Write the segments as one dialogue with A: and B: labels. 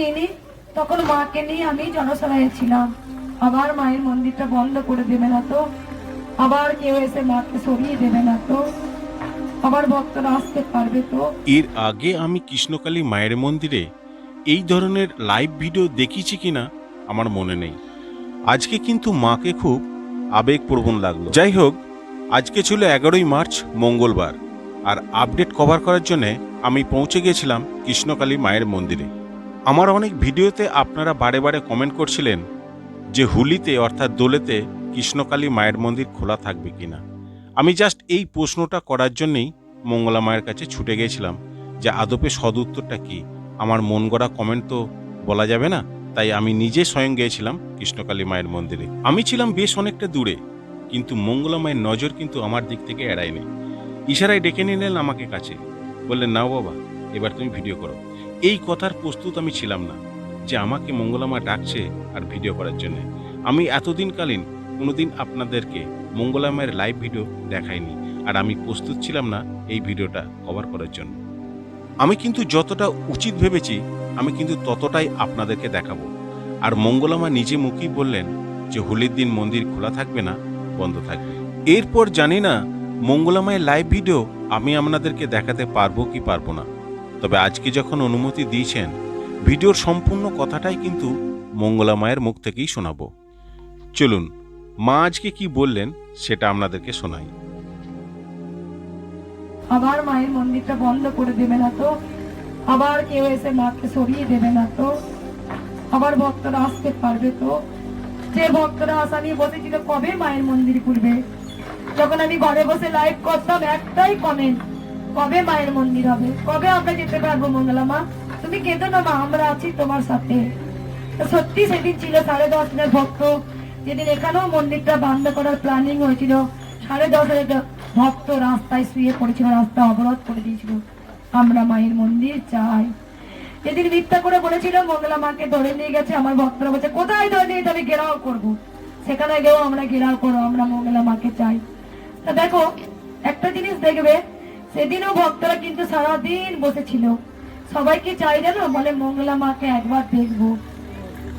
A: দিইনি, তখন মাকে নিয়ে আমি জনসভায় ছিলাম। আবার মায়ের মন্দিরটা বন্ধ করে দেবে না তো? আবার কেউ এসে মাকে সরিয়ে দেবে না তো? আবার ভক্তরা আসতে পারবে তো?
B: এর আগে আমি কৃষ্ণকালী মায়ের মন্দিরে এই ধরনের লাইভ ভিডিও দেখিছি কিনা আমার মনে নেই। আজকে কিন্তু মাকে খুব আবেগপ্রবণ লাগল। যাই হোক, আজকে ছিল এগারোই মার্চ, মঙ্গলবার। আর আপডেট কভার করার জন্য আমি পৌঁছে গেছিলাম কৃষ্ণকালী মায়ের মন্দিরে। আমার অনেক ভিডিওতে আপনারা বারে বারে কমেন্ট করছিলেন যে হুলিতে অর্থাৎ দোলেতে কৃষ্ণকালী মায়ের মন্দির খোলা থাকবে কিনা। আমি জাস্ট এই প্রশ্নটা করার জন্যেই মঙ্গলা মায়ের কাছে ছুটে গেছিলাম যে আদপে সদুত্তরটা কি? আমার মন গড়া কমেন্ট তো বলা যাবে না, তাই আমি নিজে স্বয়ং গিয়েছিলাম কৃষ্ণকালী মায়ের মন্দিরে। আমি ছিলাম বেশ অনেকটা দূরে, কিন্তু মঙ্গলা মায়ের নজর কিন্তু আমার দিক থেকে এড়ায়নি। ইশারায় ডেকে নিলেন আমাকে কাছে। বললেন, নাও বাবা এবার তুমি ভিডিও করো। এই কথার প্রস্তুত আমি ছিলাম না যে আমাকে মঙ্গলামা ডাকছে আর ভিডিও করার জন্য। আমি এতদিনকালীন কোনোদিন আপনাদেরকে মঙ্গলামায়ের লাইভ ভিডিও দেখাইনি আর আমি প্রস্তুত ছিলাম না এই ভিডিওটা কভার করার জন্য। আমি কিন্তু যতটা উচিত ভেবেছি, আমি কিন্তু ততটাই আপনাদেরকে দেখাবো। আর মঙ্গলামা নিজে মুখেই বললেন যে হোলির দিন মন্দির খোলা থাকবে না, বন্ধ থাকবে। এরপর জানি না মঙ্গলামায়ের লাইভ ভিডিও আমি আপনাদেরকে দেখাতে পারব কি পারব না। তবে আজকে যখন অনুমতি দিয়েছেন, ভিডিওর সম্পূর্ণ কথাটাই কিন্তু মঙ্গলামায়ের মুখ থেকেই শোনাবো। চলুন, মা আজকে কি বললেন সেটা আপনাদেরকে শোনাই।
A: আবার মায়ের মন্দিরটা বন্ধ করে দেবে না তো? আবার কেউ এসে মাকে সরিয়ে দেবে না তো? আবার ভক্তরা আসতে পারবে তো? যে ভক্তরা আসা নিয়ে বসেছিল, কবে মায়ের মন্দির খুলবে? যখন আমি ঘরে বসে লাইভ করতাম, একটাই কমেন্ট কবে মায়ের মন্দির হবে? কবে আমরা যেতে পারব মঙ্গলা মা? তুমি কেঁদো না মা, আমরা আছি তোমার সাথে। সত্যি সেদিন ছিল সাড়ে দশ হাজার ভক্ত। যেদিন এখানেও মন্দিরটা বন্ধ করার প্ল্যানিং হয়েছিল, সাড়ে দশ হাজার ভক্ত রাস্তায় শুয়ে পড়েছিল, রাস্তা অবরোধ করে দিয়েছিল। আমরা মায়ের মন্দির চাই। যেদিন মিথ্যা করে বলেছিল, মঙ্গলা মাকে ধরে নিয়ে গেছে আমার ভক্তরা, বলছে, কোথায় ধরে নিয়ে যাবে? ঘেরাও করব। সেখানে গেও আমরা ঘেরাও করো আমরা মঙ্গলা মাকে চাই। তা দেখো, একটা জিনিস দেখবে সেদিনও ভক্তরা কিন্তু সারাদিন বসেছিল। সবাই কি চাই জানো বলে, মঙ্গলা মাকে একবার দেখব।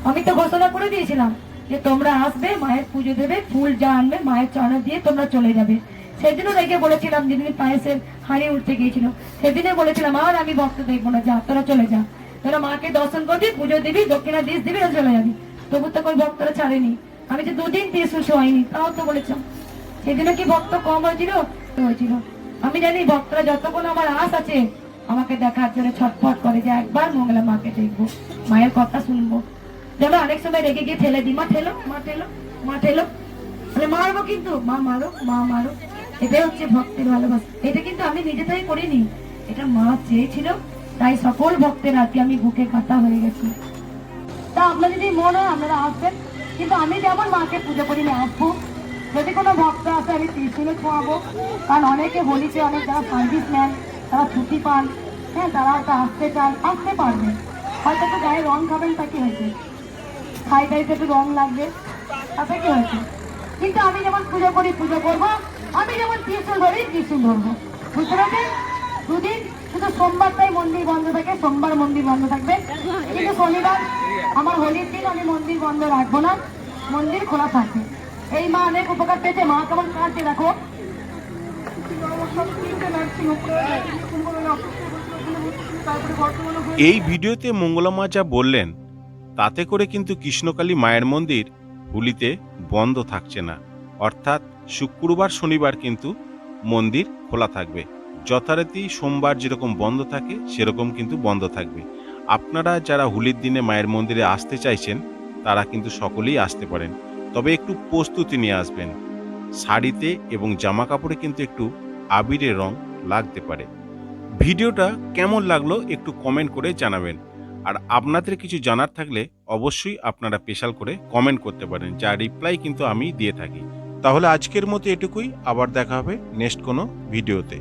A: আমি তো ঘোষণা করে দিয়েছিলাম যে, তোমরা আসবে, মায়ের পুজো দেবে, ফুল যা আনবে, মায়ের চরণে দিয়ে তোমরা চলে যাবে। সেদিনও দেখে বলেছিলাম, যেদিন পায়েসের হাঁড়ি উঠতে গিয়েছিল, সেদিনে বলেছিলাম, আর আমি ভক্ত দেখব না, যা, তোরা চলে যা। তোরা মাকে দর্শন করবি, পুজো দিবি, দক্ষিণা দিস, দিবি চলে যাবি। তবু তো কোনো ভক্তরা ছাড়েনি। আমি যে দুদিন দিয়ে ত্রিশুষ হয়নি তাও তো বলেছিলাম। সেদিনও কি ভক্ত কম হয়েছিল? হয়েছিল। আমি জানি ভক্তরা যতক্ষণ আমার আশ আছে, আমাকে দেখার জন্য ছটফট করে যে একবার মঙ্গলা মাকে দেখব, মায়ের কথা শুনব। যেন অনেক সময় রেগে গিয়ে ঠেলে দিই। মা, ঠেলো মা ঠেলো মা, ঠেলো। মানে মারবো কিন্তু? মা, মারো মা, মারো। এটাই হচ্ছে ভক্তের ভালোবাসা। এটা কিন্তু আমি নিজে থেকে করিনি। এটা মা চেয়েছিল, তাই সকল ভক্তের আজকে আমি বুকে কাটা হয়ে গেছি। তা আপনার যদি মন হয় আপনারা আসবেন, কিন্তু আমি যেমন মাকে পুজো করি না আসব যদি কোনো ভক্ত আসে, আমি ত্রিশুলে খোয়াবো কারণ অনেকে হোলিতে অনেক যারা সার্ভিস নেন, তারা ছুটি পান হ্যাঁ তারা হয়তো আসতে চান আসতে পারবে। হয়তো একটু গায়ে রং খাবেন তা কি হয়েছে? খাই টাইতে একটু রং লাগবে তাতে কি হয়েছে? কিন্তু আমি যেমন পুজো করি, পুজো করব, আমি যেমন ত্রিশুল ধরি, ত্রিশুল ধরবো। বুঝতে পারছেন? দুদিন, শুধু সোমবারটাই মন্দির বন্ধ থাকে, সোমবার মন্দির বন্ধ থাকবে। কিন্তু শনিবার, আমার হোলির দিন আমি মন্দির বন্ধ রাখব না, মন্দির খোলা থাকবে এই মা অনেক উপকার পেয়েছে। মা কেমন কাঁদছে দেখো।
B: এই ভিডিওতে মঙ্গলামা যা বললেন, তাতে করে কিন্তু কৃষ্ণকালী মায়ের মন্দির হুলিতে বন্ধ থাকছে না। অর্থাৎ শুক্রবার, শনিবার কিন্তু মন্দির খোলা থাকবে। যথারীতি সোমবার যেরকম বন্ধ থাকে, সেরকম কিন্তু বন্ধ থাকবে। আপনারা যারা হোলির দিনে মায়ের মন্দিরে আসতে চাইছেন, তারা কিন্তু সকলেই আসতে পারেন। তবে একটু প্রস্তুতি নিয়ে আসবেন। শাড়িতে এবং জামা কাপড়ে কিন্তু একটু আবিরের রং লাগতে পারে। ভিডিওটা কেমন লাগল একটু কমেন্ট করে জানাবেন। আর আপনাদের কিছু জানার থাকলে অবশ্যই আপনারা স্পেশাল করে কমেন্ট করতে পারেন, যা রিপ্লাই কিন্তু আমি দিয়ে থাকি। তাহলে আজকের মতো এটুকুই, আবার দেখা হবে নেক্সট কোনো ভিডিওতে।